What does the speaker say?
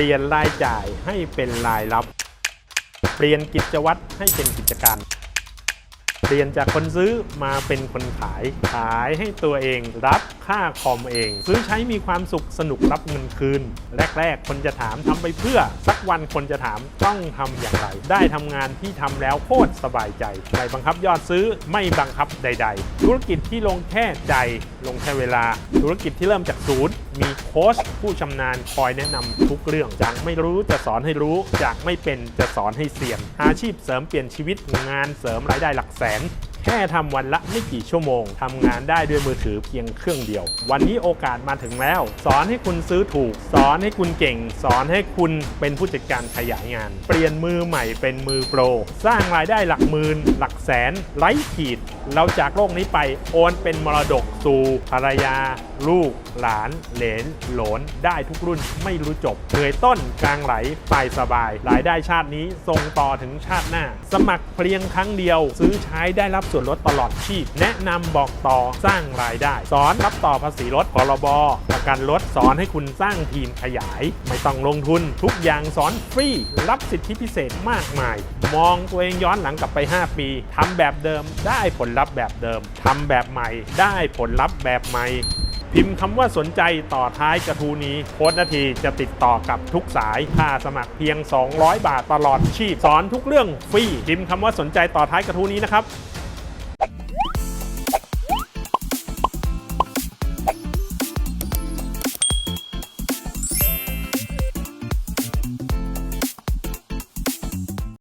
ลี่ยนรายจ่ายให้เป็นรายรับ เปลี่ยนกิจวัตรให้เป็นกิจการ เปลี่ยนจากคนซื้อมาเป็นคนขาย ขายให้ตัวเองรับค่าคอมเอง ซื้อใช้มีความสุขสนุกรับเงินคืน แรก ๆ คนจะถามทำไปเพื่อ สักวันคนจะถามต้องทำอย่างไร ได้ทำงานที่ทำแล้วโคตรสบายใจ ไม่บังคับยอดซื้อไม่บังคับใด ๆ ธุรกิจที่ลงแค่ใจ ลงแค่เวลา ธุรกิจที่เริ่มจากศูนย์ มีโค้ชผู้ชำนาญคอยแนะนำทุกเรื่องจากไม่รู้จะสอนให้รู้ จากไม่เป็นจะสอนให้เซียนอาชีพเสริมเปลี่ยนชีวิตงานเสริมรายได้หลักแสนแค่ทำวันละไม่กี่ชั่วโมงทำงานได้ด้วยมือถือเพียงเครื่องเดียว วันนี้โอกาสมาถึงแล้ว สอนให้คุณซื้อถูก สอนให้คุณเก่ง สอนให้คุณเป็นผู้จัดการขยายงาน เปลี่ยนมือใหม่เป็นมือโปร สร้างรายได้หลักหมื่นหลักแสนไร้ขีด เราจากโลกนี้ไปโอนเป็นมรดกสู่ภรรยาลูกหลานเหลนโหลนได้ทุกรุ่นไม่รู้จบเหนื่อยต้นกลางไหลปลายสบายรายได้ชาตินี้ส่งต่อถึงชาติหน้า สมัครเพียงครั้งเดียว ซื้อใช้ได้รับส่วนลดตลอดชีพ แนะนำบอกต่อสร้างรายได้ สอนรับต่อภาษีรถพรบประกันรถสอนให้คุณสร้างทีมขยาย ไม่ต้องลงทุน ทุกอย่างสอนฟรีรับสิทธิพิเศษมากมาย มองตัวเองย้อนหลังกลับไป 5 ปีทำแบบเดิมได้ผลลัพธ์แบบเดิมทำแบบใหม่ได้ผลลัพธ์แบบใหม่ พิมพ์คำว่าสนใจต่อท้ายกระทู้นี้ โค้ดนาทีจะติดต่อกับทุกสาย ค่าสมัครเพียง 200 บาทตลอดชีพ สอนทุกเรื่องฟรี พิมพ์คำว่าสนใจต่อท้ายกระทู้นี้นะครับ